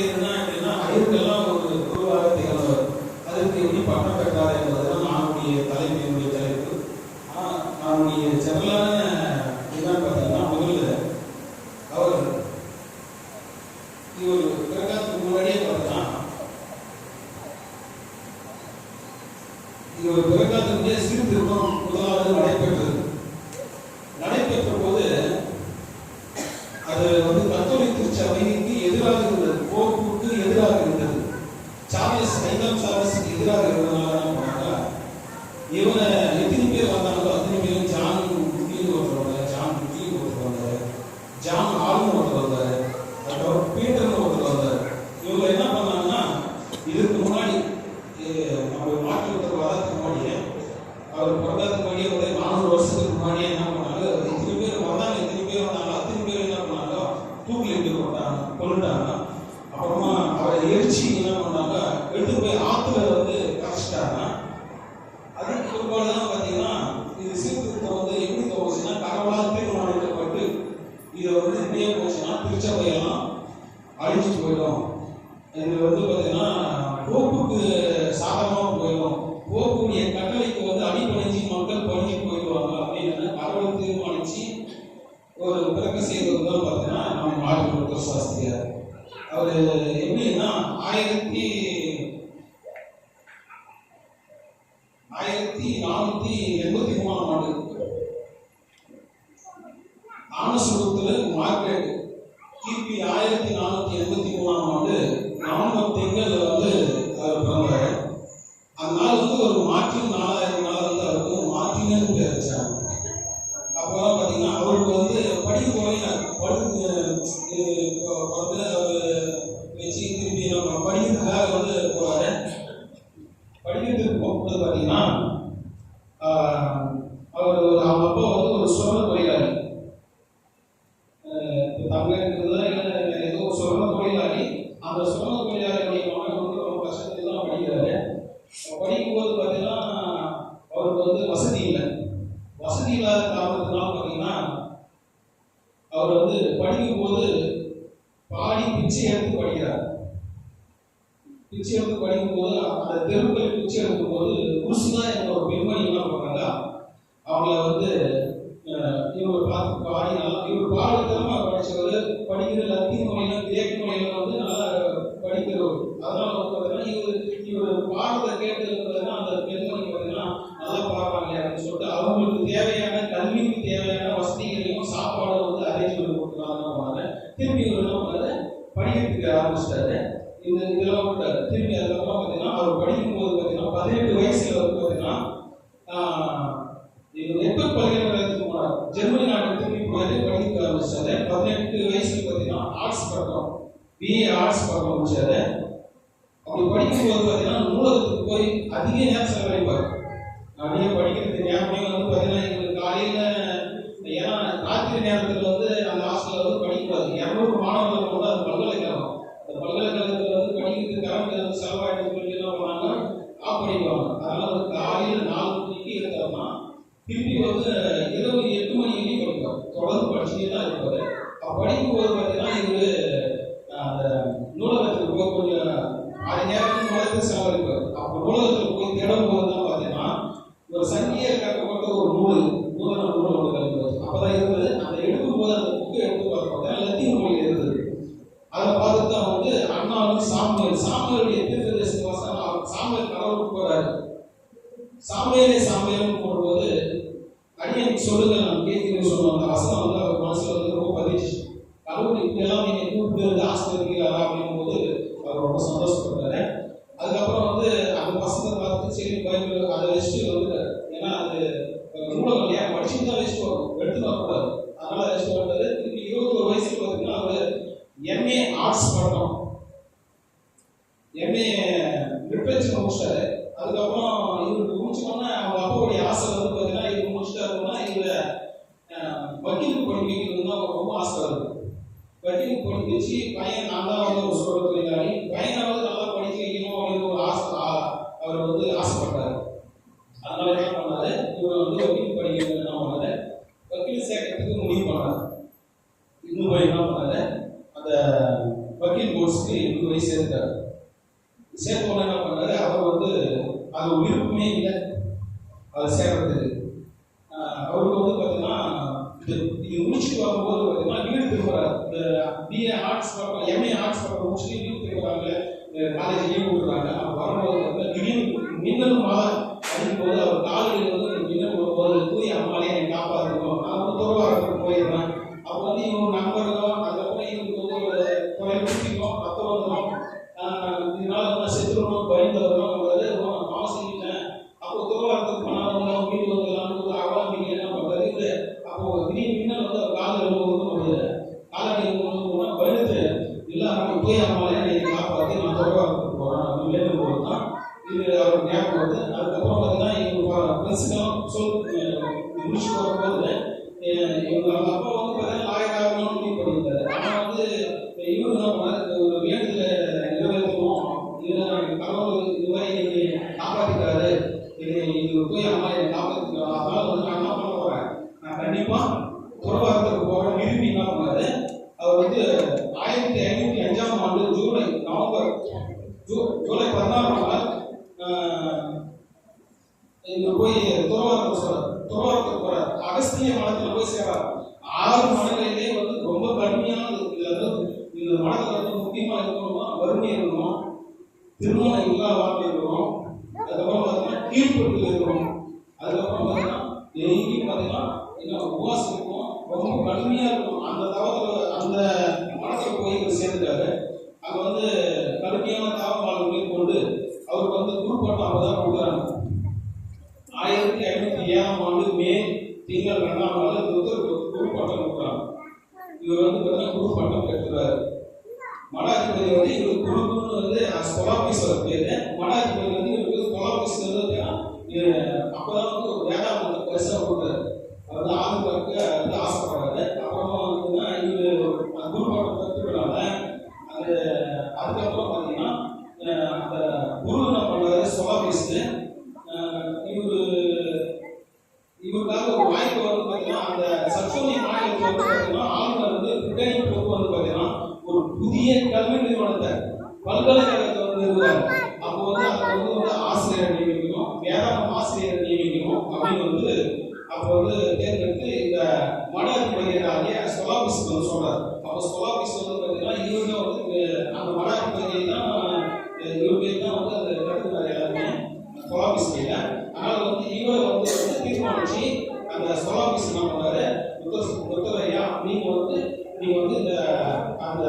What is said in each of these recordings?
ஆசிரியர்னா எப்படின்னா அறிவுக்கெல்லாம் ஒரு குருவாக திகழ்ந்தவர். அதற்கு எப்படி பட்டம் பெற்றார் என்பதுதான் அவனுடைய தலைப்பு தலைப்பு. ஆனால் நானுடைய ஜெனரலான என்னன்னு பார்த்தீங்கன்னா முதல்ல அவர் இவர் பிறகாத்துக்கு முன்னாடியே பார்த்தீங்கன்னா இவர் பிறகாத்துக்கு சீர்திருத்தம் முதலாவது நடைபெற்றது நடைபெற்ற போது அது வந்து கத்தோலிக் திருச்சபைக்கு எதிராக இருந்தது போப்புக்கு எதிராக இருந்தது சார்லஸ் ஐந்தாம் சார்லஸுக்கு எதிராக இருந்ததுனால என்ன ஆனசுரத்தில் மார்க்கெட் கிபி ஆயிரத்தி நானூத்தி எண்பத்தி மூணாம் ஆண்டு நவம்பர் திங்கள்ல வந்து அவர் பிறந்தார். அந்த நாள் வந்து ஒரு மார்டின் நாலாயிரம் நாள் வந்து அவருக்கு மார்டின்னு பேர் வச்சாங்க. அப்புறம் பார்த்தீங்கன்னா அவருக்கு வந்து படிக்க போறீங்க படுத்து வந்து அவர் வச்சு திருப்பி நம்ம படிக்கிறதுக்காக வந்து போவார் படிக்கிறதுக்கு போகும்போது பார்த்தீங்கன்னா ஆஹ், அவர் ஒரு அவங்க அப்பா வந்து ஒரு சொர்ண தொழிலாளி ஆஹ், இப்ப தமிழகத்துல இல்லை ஏதோ சொர்ண தொழிலாளி அந்த சொர்ண தொழிலாளியுடைய மகன் வந்து ரொம்ப கஷ்டத்துல தான் படிக்கிறாரு படிக்கும்போது பார்த்தீங்கன்னா அவருக்கு வந்து வசதி இல்லை வசதி இல்லாத காரணத்தினால பார்த்தீங்கன்னா அவர் வந்து படிக்கும்போது பாடி பிச்சை எடுத்து படிக்கிறார் பிச்சை எடுத்து படிக்கும்போது அந்த தெருக்களில் பிச்சை எடுக்கும்போது குருசுதா என்ற ஒரு பெண்மணி ஆர்ட்ஸ் பார்க்க முடிச்சாரு அப்படி படிக்கும்போது பார்த்தீங்கன்னா நூலகத்துக்கு போய் அதிக நேரம் செலவழிப்பார் நிறைய படிக்கிறதுக்கு ஞாபகம் வந்து பார்த்தீங்கன்னா எங்களுக்கு காலையில் ஏன்னா ராத்திரி நேரத்தில் வந்து அந்த ஹாஸ்டலில் வந்து படிக்கக்கூடாது. இரநூறு மாணவர்கள் வந்து அது பல்கலைக்கழகம். அந்த பல்கலைக்கழகத்தில் வந்து படிக்கிறதுக்கு கரண்ட் வந்து செலவாயிட்டு சொல்லி என்ன பண்ணாங்க ஆஃப் பண்ணிக்குவாங்க அதனால் வந்து காலையில் நாலு மணிக்கு இருக்காருன்னா திரும்பி வந்து இரவு எட்டு மணி வரைக்கும் படிப்பார். தொடர்ந்து படிச்சுட்டே தான் இருப்பார். அப்ப படிக்கும்போது பார்த்தீங்கன்னா இவரு அந்த நூலகத்துக்கு போய் கொஞ்சம் அரை நேரத்துக்கு நூலகத்துக்கு செலவழிப்பார் அப்போ நூலகத்துக்கு போய் தேடும் போது தான் பார்த்தீங்கன்னா ஒரு சங்கியர் கட்டப்பட்ட ஒரு நூல் நூதன நூல் ஒன்று கழிப்பார் அப்பதான் இருந்தது அந்த எடுக்கும் போது அந்த புக்கை எடுத்து பார்க்க லத்தீன் மொழியில் இருந்தது அதை பார்த்து தான் வந்து அண்ணா வந்து சாமியல் சாமியலுடைய தீர்க்கதரிசி வாசனம் அவர் சாமியல் கடவுளுக்கு போறாரு சாமியலே சாமியல்னு போடும்போது அடியனுக்கு சொல்லுங்க நான் கேட்கிறேன் சொன்ன அந்த வசனம் வந்து அவர் மனசுல வந்து ரொம்ப பதிச்சு கடவுள் இப்படியெல்லாம் நீங்க கூப்பிட்டு வந்து ஆசிரியர்களா அப்படின்னும் போது அவர் ரொம்ப சந்தோஷப்பட்டாரு அதுக்கப்புறம் வந்து அந்த பசங்களை பார்த்து சரி பைபிள் அதை வச்சுட்டு வந்துட்டாரு ஏன்னா அது அஹ், நூலகம் தான் வச்சுட்டு வரும் எடுத்து வரக்கூடாது அதனால வச்சுட்டு வந்தாரு திருப்பி இருபத்தொரு வயசுல பார்த்தீங்கன்னா அவர் எம்ஏ ஆர்ட்ஸ் பட்டம். எம்ஏ லிட்ரேச்சர் முடிச்சிட்டாரு. அதுக்கப்புறம் இவருக்கு முடிச்சோன்னா அவங்க அப்பாவுடைய ஆசை வந்து பார்த்தீங்கன்னா இவர் முடிச்சிட்டாருன்னா இவர வக்கீலுக்கு படிக்க வைக்கணும்னு தான் ரொம்ப ஆசை இருக்கு வக்கீலுக்கு படிக்க வச்சு பையன் நான் தான் வந்து யோசித்து எட்டு போய் சேர்த்தார். சேர்த்தோன்னு என்ன பண்ணாரு? அவர் வந்து அது உயிருக்குமே இல்லை. அதை சேர்றதுக்கு கீழ்பட்டு இருக்கணும் அதுக்கப்புறம் பார்த்தீங்கன்னா டெய்லி பார்த்தீங்கன்னா என்ன உபவாசம் இருக்கும் ரொம்ப கடுமையாக இருக்கும். அந்த தவத்தில் அந்த சொலாபிஸ் வந்து சொல்றாரு அப்போ சொலாபிஸ் வந்து பார்த்தீங்கன்னா இவங்க வந்து அந்த வட தான் இவருடைய தான் வந்து அந்த கட்டுறாரு எல்லாருமே சொலாபிஸ் கையில் அதனால வந்து இவர் வந்து தீர்மானிச்சு அந்த சொலாபிஸ் என்ன பண்ணாரு முத்தரையா நீங்க வந்து நீங்க வந்து இந்த அந்த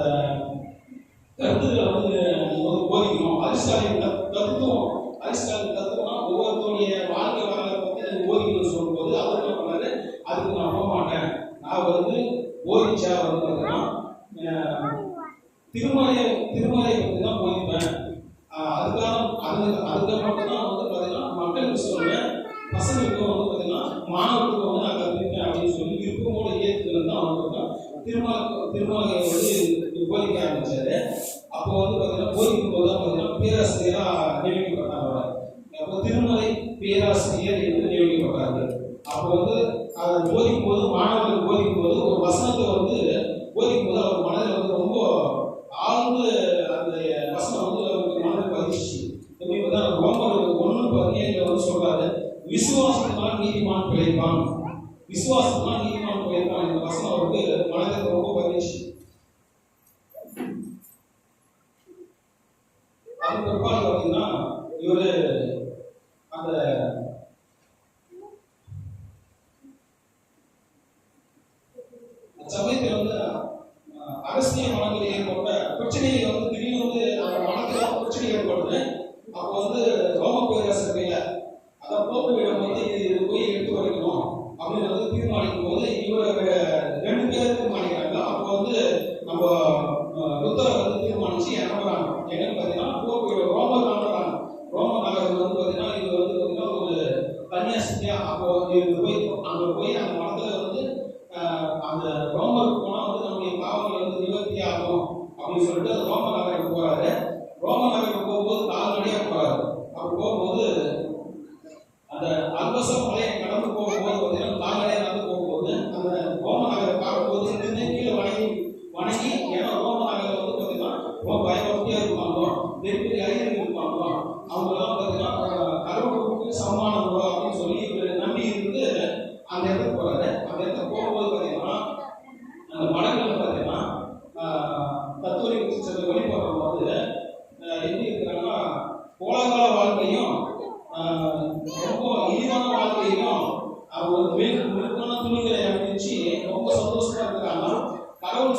கருத்துக்களை வந்து போதிக்கணும். அதிர்ஷ்டாலி திருமலை திருமலை வந்து தான் போயிருப்பேன் அதுக்காக அது அதுக்காக மட்டும்தான் வந்து பார்த்தீங்கன்னா மக்களுக்கு சொல்லுவேன் பசங்களுக்கும் வந்து பார்த்தீங்கன்னா மாணவர்களுக்கு வந்து அங்கே இருப்பேன் அப்படின்னு சொல்லி விருப்பமோட இயக்கத்தில் தான் அவங்க திருமலை திருமலை வந்து போதிக்க ஆரம்பிச்சாரு. அப்போ வந்து பார்த்தீங்கன்னா போதிக்கும் போது தான் பார்த்தீங்கன்னா பேராசிரியராக நியமிக்கப்பட்டாங்க. அப்போ திருமலை பேராசிரியர் என்று நியமிக்கப்பட்டார்கள். அப்போ வந்து அதை போதிக்கும் போது பாருங்க சொல்றாரு? விசுவாசத்தினால் நீதிமான் பிழைப்பான். விசுவாசத்தினால் நீதிமான் பிழைப்பான் இந்த வசனம் அவருக்கு மனதில் ரொம்ப பகிர்ச்சி কারণ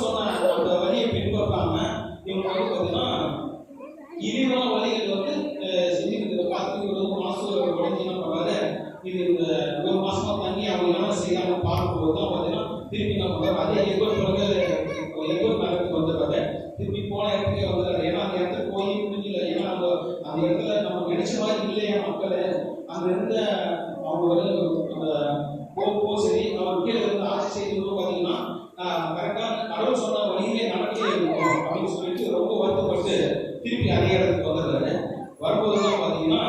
அப்படின்னு சொல்லிட்டு ரொம்ப வருத்தப்பட்டு திருப்பி அதே இடத்துக்கு வந்துடுறாரு வரும்போது தான் பார்த்தீங்கன்னா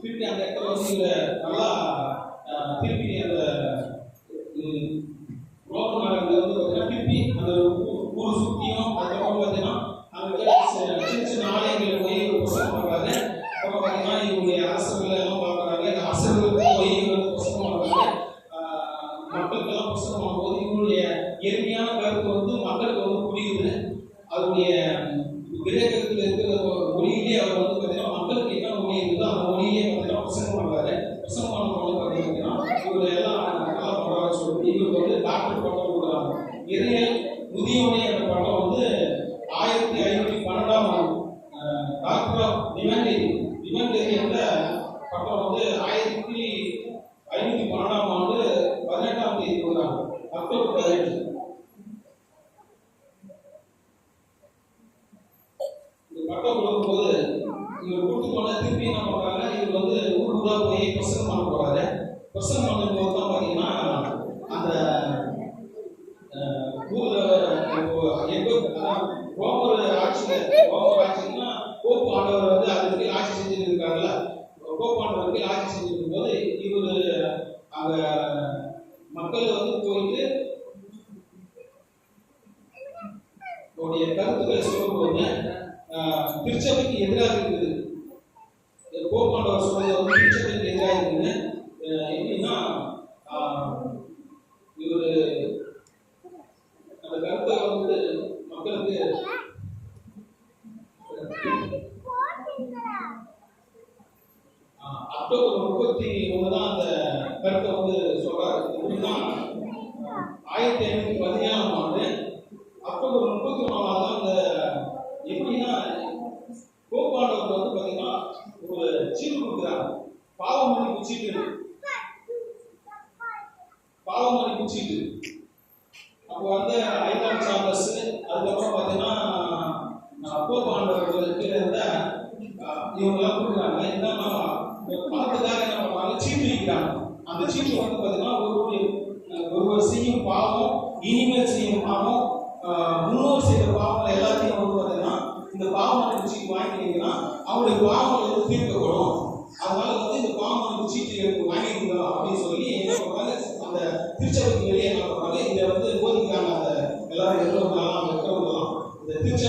திருப்பி அந்த இடத்துல வந்து இந்த நல்லா சொல்லி அவர் வந்து பார்த்தீங்கன்னா மக்களுக்கு என்ன மொழி இருக்குதோ அந்த மொழியை பார்த்தீங்கன்னா பிரசங்கம் பண்ணுறாரு இருந்துச்சு அப்போ வந்து ஐதான் சாம்பஸ் அதுக்கப்புறம் பார்த்தீங்கன்னா அப்போ ஆண்டவர்களுக்கு இருந்த இவங்களாம் கொடுக்குறாங்க என்னன்னா பணத்துக்காக என்ன பண்ணுவாங்க சீட்டு விற்கிறாங்க. அந்த சீட்டு வந்து பார்த்தீங்கன்னா ஒரு ஒருவர் செய்யும் பாவம் இனிமேல் செய்யும் பாவம் முன்னோர் செய்த பாவங்கள் எல்லாத்தையும் வந்து பார்த்தீங்கன்னா இந்த பாவம் சீட்டு வாங்கினீங்கன்னா அவங்களுக்கு பாவங்கள் வந்து தீர்க்கப்படும் அதனால வந்து இந்த பாவம் சீட்டு எனக்கு வாங்கிக்கலாம் அப்படின்னு சொல்லி The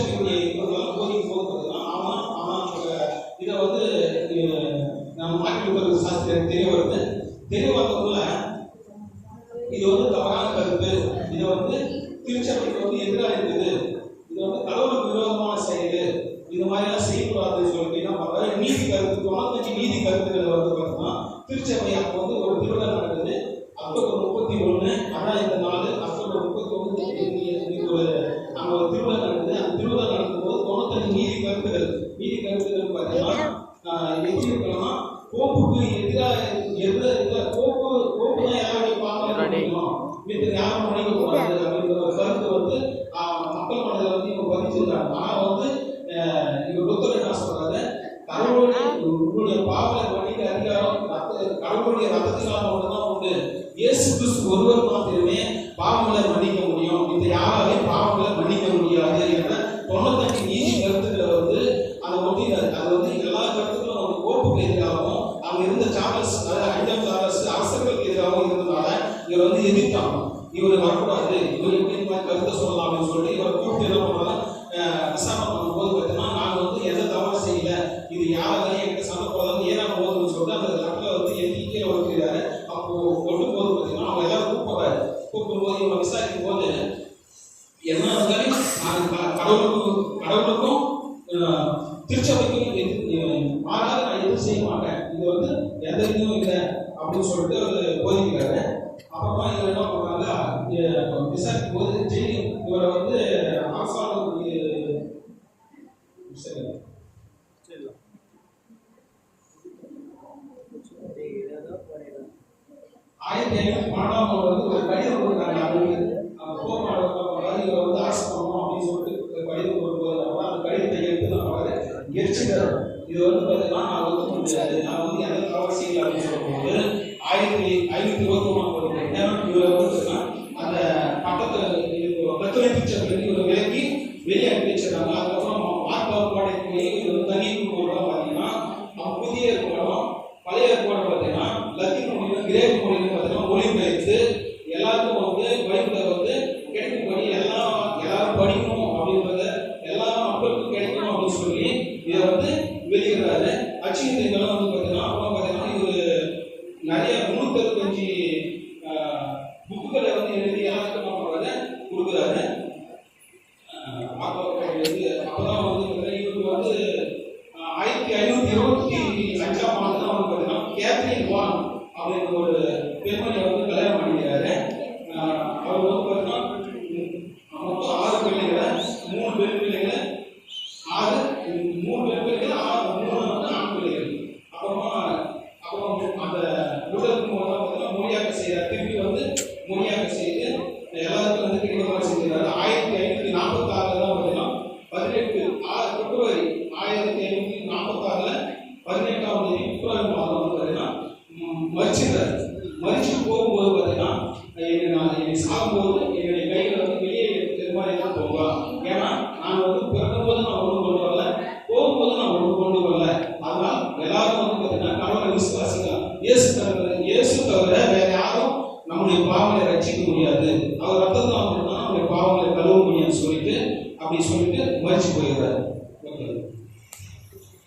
Miren que. ஆர்எஸ் அதாவது ஐந்தாவது ஆர்எஸ் அரசர்களுக்கு எதிராக இருந்ததுனால இவர் வந்து எதிர்த்தாங்க அப்படின்னு சொல்லிட்டு போதிக்கிறாரு அப்புறமா இவர் என்ன பண்ணாங்க விசாரிக்கும் போது ஜெயி இவரை வந்து அரசாங்கம் ஆயிரத்தி ஐநூறு மாணவர்கள் வந்து ஒரு கடிதம் Shabbat.